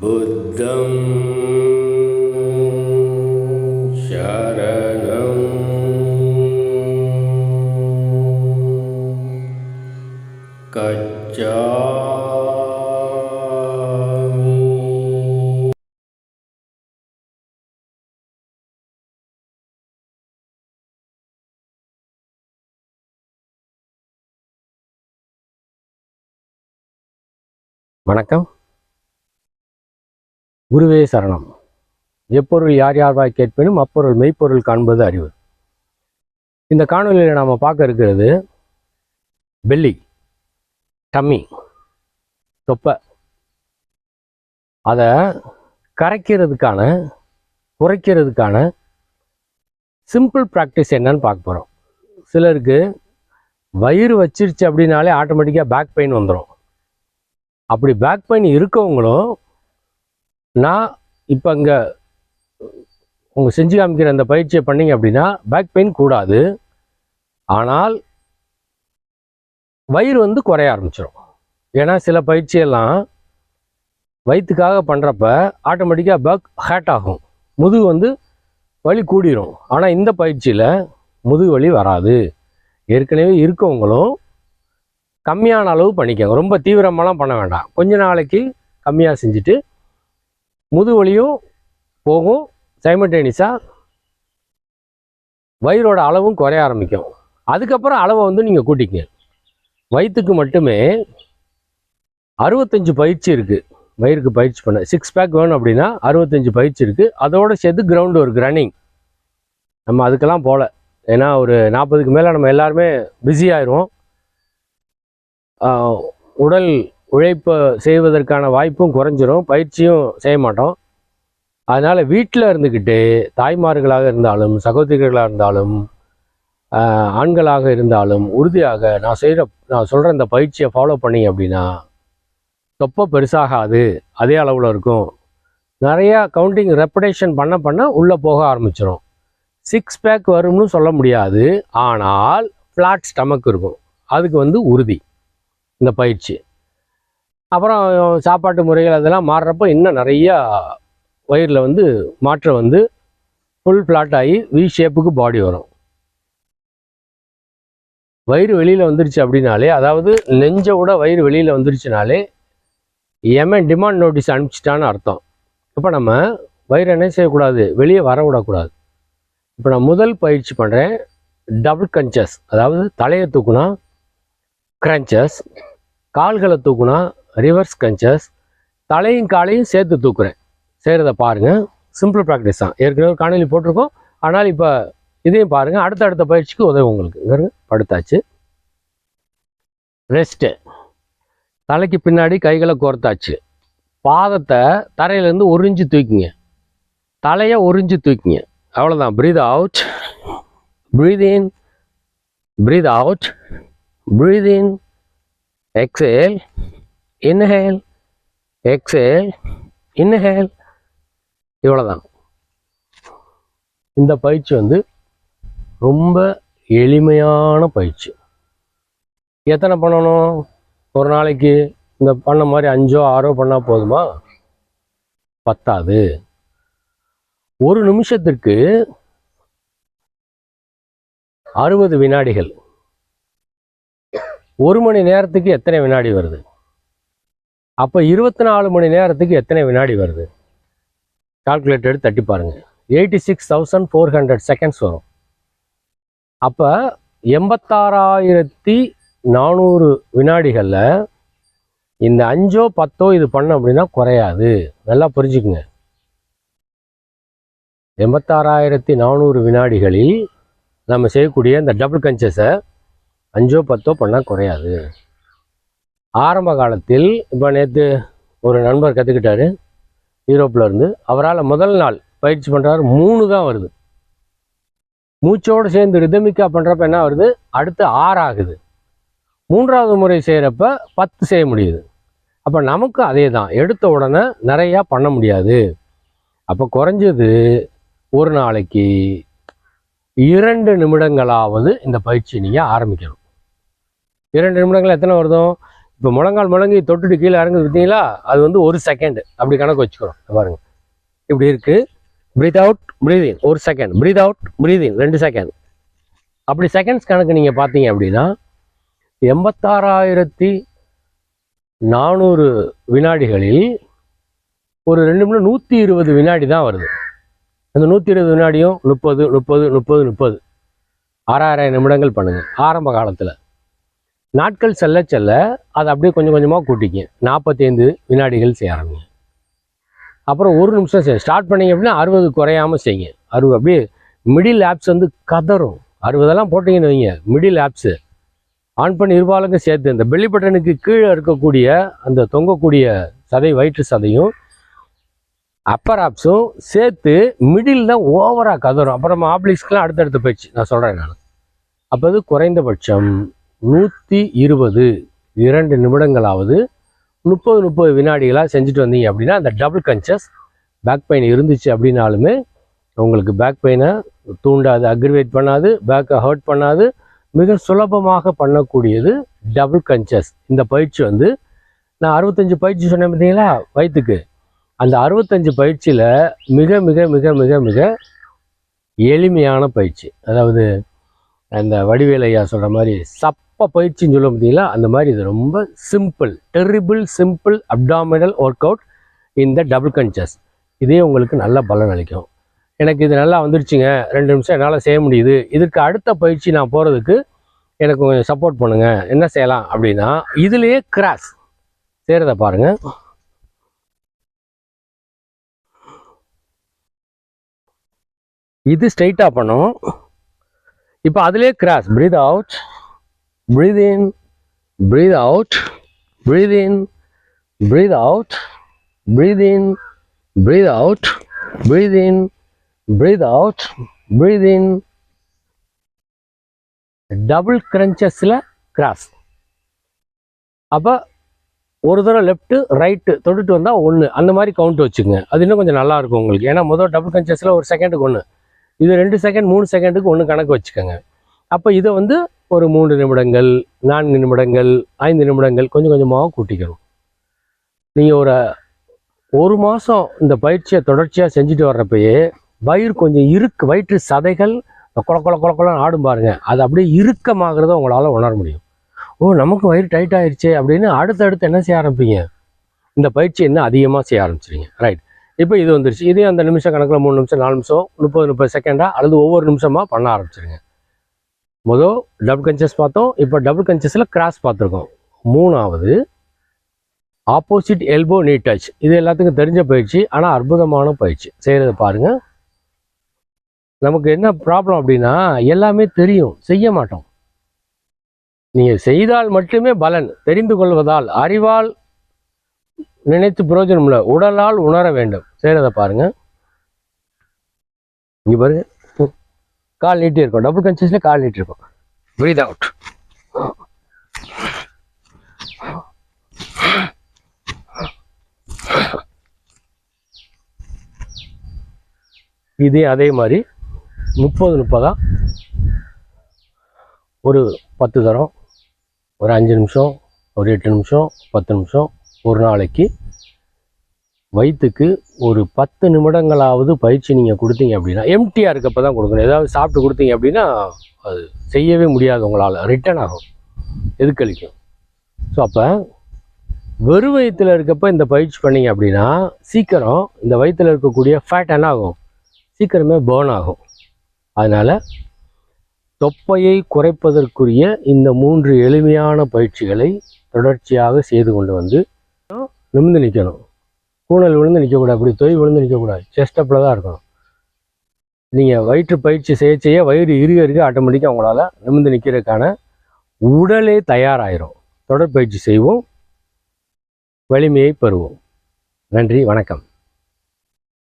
बुद्धं शरणं गच्छामि வணக்கம் குருவே சரணம். எப்பொருள் யார் யார்வாய் கேட்பினும் அப்பொருள் மெய்ப்பொருள் காண்பது அறிவு. இந்த காணொலியில் நாம் பார்க்க இருக்கிறது பெல்லி டம்மி தொப்பை. அதை கரைக்கிறதுக்கான குறைக்கிறதுக்கான சிம்பிள் ப்ராக்டிஸ் என்னன்னு பார்க்க போகிறோம் சிலருக்கு வயிறு வச்சிருச்சு அப்படின்னாலே ஆட்டோமேட்டிக்காக பேக் பெயின் வந்துடும் அப்படி பேக் பெயின் இருக்கவங்களும் நான் இப்போ இங்கே உங்கள் செஞ்சு காமிக்கிற அந்த பயிற்சியை பண்ணீங்க அப்படின்னா பேக் பெயின் கூடாது. ஆனால் வயிறு வந்து குறைய ஆரம்பிச்சிடும் ஏன்னா சில பயிற்சியெல்லாம் வயிற்றுக்காக பண்ணுறப்ப ஆட்டோமேட்டிக்காக பேக் ஹேட் ஆகும். முதுகு வந்து வலி கூடிரும். ஆனால் இந்த பயிற்சியில் முதுகு வலி வராது. ஏற்கனவே இருக்கவங்களும் கம்மியான அளவு பண்ணிக்கோங்க. ரொம்ப தீவிரமாலாம் பண்ண வேண்டாம். கொஞ்ச நாளைக்கு கம்மியாக செஞ்சுட்டு முதுவலியும் போகும் சைமல்டேனியஸாக வயிறோட அளவும் குறைய ஆரம்பிக்கும். அதுக்கப்புறம் அளவை வந்து நீங்கள் கூட்டிக்கங்க. வயிற்றுக்கு மட்டுமே அறுபத்தஞ்சு பயிற்சி இருக்குது வயிறுக்கு பயிற்சி பண்ண சிக்ஸ் பேக் வேணும் அப்படின்னா அறுபத்தஞ்சு பயிற்சி இருக்குது அதோட சேர்த்து கிரவுண்டு ஒரு ரன்னிங் நம்ம அதுக்கெல்லாம் போகல ஏன்னா ஒரு நாற்பதுக்கு மேலே நம்ம எல்லாருமே பிஸி ஆயிடுவோம் உடல் உழைப்பை செய்வதற்கான வாய்ப்பும் குறைஞ்சிரும் பயிற்சியும் செய்ய மாட்டோம். அதனால் வீட்டில் இருந்துக்கிட்டு தாய்மார்களாக இருந்தாலும் சகோதரிகளாக இருந்தாலும் ஆண்களாக இருந்தாலும் உறுதியாக நான் செய்கிற நான் சொல்கிற இந்த பயிற்சியை ஃபாலோ பண்ணி அப்படின்னா தொப்பை பெருசாகாது. அதே அளவில் இருக்கும். நிறையா கவுண்டிங் ரெப்படேஷன் பண்ண பண்ண உள்ளே போக ஆரம்பிச்சிடும் சிக்ஸ் பேக் வரும்னு சொல்ல முடியாது. ஆனால் ஃப்ளாட் ஸ்டமக் இருக்கும். அதுக்கு வந்து உறுதி. இந்த பயிற்சி. அப்புறம் சாப்பாட்டு முறைகள் அதெல்லாம் மாறுறப்போ இன்னும் நிறையா வயிறில் வந்து மாற்றம் வந்து ஃபுல் ஃப்ளாட் ஆகி வி ஷேப்புக்கு பாடி வரும். வயிறு வெளியில் வந்துருச்சு அப்படின்னாலே அதாவது நெஞ்சை விட வயிறு வெளியில் வந்துருச்சுனாலே எமன் டிமாண்ட் நோட்டீஸ் அனுப்பிச்சிட்டான்னு அர்த்தம். இப்போ நம்ம வயிறு என்ன செய்யக்கூடாது? வெளியே வர விடக்கூடாது இப்போ நான் முதல் பயிற்சி பண்ணுறேன் டபுள் கன்ச்சஸ் அதாவது தலையை தூக்குனா கிரன்ச்சஸ் கால்களை தூக்குனா ரிவர்ஸ் கன்ச்சஸ் தலையும் காலையும் சேர்த்து தூக்குறேன். செய்கிறத பாருங்கள் சிம்பிள் ப்ராக்டிஸ் தான். ஏற்கனவே ஒரு காணொலி போட்டிருக்கோம். ஆனால் இப்போ இதையும் பாருங்கள் அடுத்த அடுத்த பயிற்சிக்கு உதவி உங்களுக்கு. படுத்தாச்சு. ரெஸ்ட்டு தலைக்கு பின்னாடி கைகளை கோர்த்தாச்சு. பாதத்தை தரையிலேருந்து ஒரு தூக்கிங்க. தலையை ஒரு தூக்கிங்க. அவ்வளோதான் breath out breath in breath out breath in exhale inhale exhale inhale இவ்வளோதான் இந்த பயிற்சி வந்து ரொம்ப எளிமையான பயிற்சி. எத்தனை பண்ணணும்? ஒரு நாளைக்கு இந்த பண்ண மாதிரி அஞ்சோ ஆறோ பண்ணால் போதுமா? பத்தாது. ஒரு நிமிஷத்திற்கு அறுபது வினாடிகள். ஒரு மணி நேரத்துக்கு எத்தனை வினாடி வருது? அப்போ இருபத்தி நாலு மணி நேரத்துக்கு எத்தனை வினாடி வருது? கால்குலேட்டர் எடுத்து தட்டி பாருங்கள் eighty six thousand four hundred seconds வரும். அப்போ எண்பத்தாறாயிரத்தி நானூறு வினாடிகளில் இந்த அஞ்சோ பத்தோ இது பண்ண அப்படின்னா குறையாது. நல்லா புரிஞ்சுக்குங்க. எண்பத்தாறாயிரத்தி நானூறு வினாடிகளில் நம்ம செய்யக்கூடிய இந்த டபுள் கன்ச்சஸை அஞ்சோ பத்தோ பண்ணால் குறையாது. ஆரம்ப காலத்தில் இப்போ நேற்று ஒரு நண்பர் கற்றுக்கிட்டாரு யூரோப்பில் இருந்து. அவரால் முதல் நாள் பயிற்சி பண்ணுறாரு மூணு தான் வருது. மூச்சோடு சேர்ந்து ரிதமிக்காக பண்ணுறப்ப என்ன வருது? அடுத்து ஆறு ஆகுது. மூன்றாவது முறை செய்கிறப்ப பத்து செய்ய முடியுது. அப்போ நமக்கு அதே தான். எடுத்த உடனே நிறையா பண்ண முடியாது. அப்போ குறைஞ்சது ஒரு நாளைக்கு இரண்டு நிமிடங்களாவது இந்த பயிற்சி நீங்கள் ஆரம்பிக்கணும். இரண்டு நிமிடங்கள் எத்தனை வருதோ? இப்போ முழங்கால் முழங்கி தொட்டுட்டு கீழே இறங்குது பார்த்தீங்களா? அது வந்து ஒரு செகண்ட் அப்படி கணக்கு வச்சுக்கிறோம். பாருங்கள் பாருங்க. இப்படி இருக்குது ப்ரீத் அவுட் ப்ரீதிங் ஒரு செகண்ட் ப்ரீத் அவுட் ப்ரீதிங் ரெண்டு செகண்ட் அப்படி செகண்ட்ஸ் கணக்கு நீங்கள் பார்த்தீங்க அப்படின்னா எண்பத்தாறாயிரத்தி நானூறு வினாடிகளில் ஒரு ரெண்டு மணி நூற்றி இருபது வினாடி தான் வருது. அந்த நூற்றி இருபது வினாடியும் முப்பது முப்பது முப்பது முப்பது. ஆறாயிரம் நிமிடங்கள் பண்ணுங்கள் ஆரம்ப காலத்தில். நாட்கள் செல்ல செல்ல அதை அப்படியே கொஞ்சம் கொஞ்சமாக கூட்டிங்க நாற்பத்தைந்து வினாடிகள் செய்ய ஆரம்பிங்க அப்புறம் ஒரு நிமிஷம் செய்ய ஸ்டார்ட் பண்ணீங்க அப்படின்னா அறுபது குறையாமல் செய்யுங்க. அறுபது அப்படியே மிடில் ஆப்ஸ் வந்து கதறும். அறுபதெல்லாம் போட்டிங்கன்னு வைங்க மிடில் ஆப்ஸு ஆன் பண்ணி இருபாலுக்கும் சேர்த்து இந்த பெல்லி பட்டனுக்கு கீழே இருக்கக்கூடிய அந்த தொங்கக்கூடிய சதை வயிற்று சதையும் அப்பர் ஆப்ஸும் சேர்த்து மிடில் தான் ஓவராக கதறும். அப்புறம் ஆப்ளிக்ஸ்க்கெலாம் அடுத்தடுத்த போயிடுச்சு. நான் சொல்கிறேன் நான். அப்போ அது குறைந்தபட்சம். நூற்றி இருபது. இரண்டு நிமிடங்களாவது முப்பது முப்பது வினாடிகளாக செஞ்சுட்டு வந்தீங்க அப்படின்னா அந்த டபுள் கன்சஸ் பேக் பெயின் இருந்துச்சு அப்படின்னாலுமே உங்களுக்கு பேக் பெயினை தூண்டாது அக்ரிவேட் பண்ணாது பேக்கை ஹர்ட் பண்ணாது மிக சுலபமாக பண்ணக்கூடியது டபுள் கன்சஸ் இந்த பயிற்சி வந்து நான் அறுபத்தஞ்சு பயிற்சி சொன்னேன் பார்த்தீங்களா வயிற்றுக்கு அந்த அறுபத்தஞ்சு பயிற்சியில் மிக மிக மிக மிக மிக எளிமையான பயிற்சி. அதாவது அந்த வடிவேல் ஐயா சொல்கிற மாதிரி சப்ப பயிற்சின்னு சொல்ல பார்த்தீங்களா? அந்த மாதிரி இது ரொம்ப simple terrible simple abdominal work out இந்த டபுள் கன்ச்சஸ் இதே உங்களுக்கு நல்ல பலன் அளிக்கும். எனக்கு இது நல்லா வந்துருச்சுங்க. ரெண்டு நிமிஷம் என்னால் செய்ய முடியுது. இதுக்கு அடுத்த பயிற்சி நான் போகிறதுக்கு எனக்கு கொஞ்சம் சப்போர்ட் பண்ணுங்கள் என்ன செய்யலாம் அப்படின்னா இதுலேயே கிராஸ் செய்கிறத பாருங்கள் இது ஸ்ட்ரைட்டாக பண்ணும். இப்போ அதுலேயே cross breath out breath in breath out breath in breath out breath in breath out breath in breath out breath in double கிரன்ச்சஸில் cross அப்போ ஒரு தடவை லெஃப்ட்டு ரைட்டு தொட்டுட்டு வந்தால் ஒன்று அந்த மாதிரி கவுண்ட் வச்சுங்க அது இன்னும் கொஞ்சம் நல்லாயிருக்கும் உங்களுக்கு. ஏன்னா முதல் டபுள் கிரன்ச்சஸில் ஒரு செகண்டுக்கு ஒன்று இது ரெண்டு செகண்ட் மூணு செகண்டுக்கு ஒன்று கணக்கு வச்சுக்கோங்க. அப்போ இதை வந்து ஒரு மூன்று நிமிடங்கள் நான்கு நிமிடங்கள் ஐந்து நிமிடங்கள் கொஞ்சம் கொஞ்சமாக கூட்டிக்கணும். நீங்கள் ஒரு ஒரு மாதம் இந்த பயிற்சியை தொடர்ச்சியாக செஞ்சுட்டு வர்றப்பயே வயிறு கொஞ்சம் இருக்கு வயிற்று சதைகள் கொல கொல கொல கொலன்னு ஆடும் பாருங்க. அது அப்படியே இறுக்கமாகிறத உங்களால் உணர முடியும். ஓ நமக்கு வயிறு டைட் ஆயிடுச்சே அப்படின்னு அடுத்தடுத்து என்ன செய்ய ஆரம்பிப்பீங்க? இந்த பயிற்சி என்ன அதிகமாக செய்ய ஆரம்பிச்சிருங்க ரைட் இப்போ இது வந்துருச்சு. இதே அந்த நிமிஷம் கணக்கில் மூணு நிமிஷம் நாலு நிமிஷம் முப்பது முப்பது செகண்டாக அல்லது ஒவ்வொரு நிமிஷமாக பண்ண ஆரம்பிச்சிருங்க. முதல் டபுள் கன்சியஸ் பார்த்தோம். இப்போ டபுள் கன்சியஸில் கிராஸ் பார்த்துருக்கோம். மூணாவது ஆப்போசிட் எல்போ நீ டச் இது எல்லாத்துக்கும் தெரிஞ்ச பயிற்சி ஆனால் அற்புதமான பயிற்சி. செய்கிறத பாருங்கள் நமக்கு என்ன ப்ராப்ளம் அப்படின்னா எல்லாமே தெரியும். செய்ய மாட்டோம். நீங்கள் செய்தால் மட்டுமே பலன். தெரிந்து கொள்வதால் அறிவால் நினைத்து பிரயோஜனம் இல்லை. உடலால் உணர வேண்டும். செய்கிறத பாருங்க. இங்கே பாருங்க. கால் நீட்டி இருக்கும். டபுள் கன்சியஸ்ல கால் நீட்டி இருக்கும். ப்ரீத் அவுட் இதே அதே மாதிரி முப்பது முப்பதா? ஒரு பத்து தரம். ஒரு அஞ்சு நிமிஷம் ஒரு எட்டு நிமிஷம் பத்து நிமிஷம் ஒரு நாளைக்கு வயிற்றுக்கு ஒரு பத்து நிமிடங்களாவது பயிற்சி நீங்கள் கொடுத்தீங்க அப்படின்னா எம்டியாக இருக்கப்போ தான் கொடுக்கணும். ஏதாவது சாப்பிட்டு கொடுத்தீங்க அப்படின்னா அது செய்யவே முடியாது உங்களால். ரிட்டர்ன் ஆகும். எதுக்களிக்கும் ஸோ அப்போ வெறும் வயிற்றில் இருக்கப்போ இந்த பயிற்சி பண்ணீங்க அப்படின்னா சீக்கிரம் இந்த வயிற்றில் இருக்கக்கூடிய ஃபேட் என்ன ஆகும் சீக்கிரமே பேர்ன் ஆகும். அதனால் தொப்பையை குறைப்பதற்குரிய இந்த மூன்று எளிமையான பயிற்சிகளை தொடர்ச்சியாக செய்து கொண்டு வந்து நிமிந்து நிற்கணும் கூணல் விழுந்து நிற்கக்கூடாது அப்படி தொய் விழுந்து நிற்கக்கூடாது செஸ்டப்பில் தான் இருக்கணும். நீங்கள் வயிற்று பயிற்சி செய்ய செய்ய வயிறு இருக இருக்க ஆட்டோமேட்டிக்காக உங்களால் நிமிந்து நிற்கிறதுக்கான உடலே தயாராகிரும் தொடர் பயிற்சி செய்வோம். வலிமையை பெறுவோம். நன்றி வணக்கம்.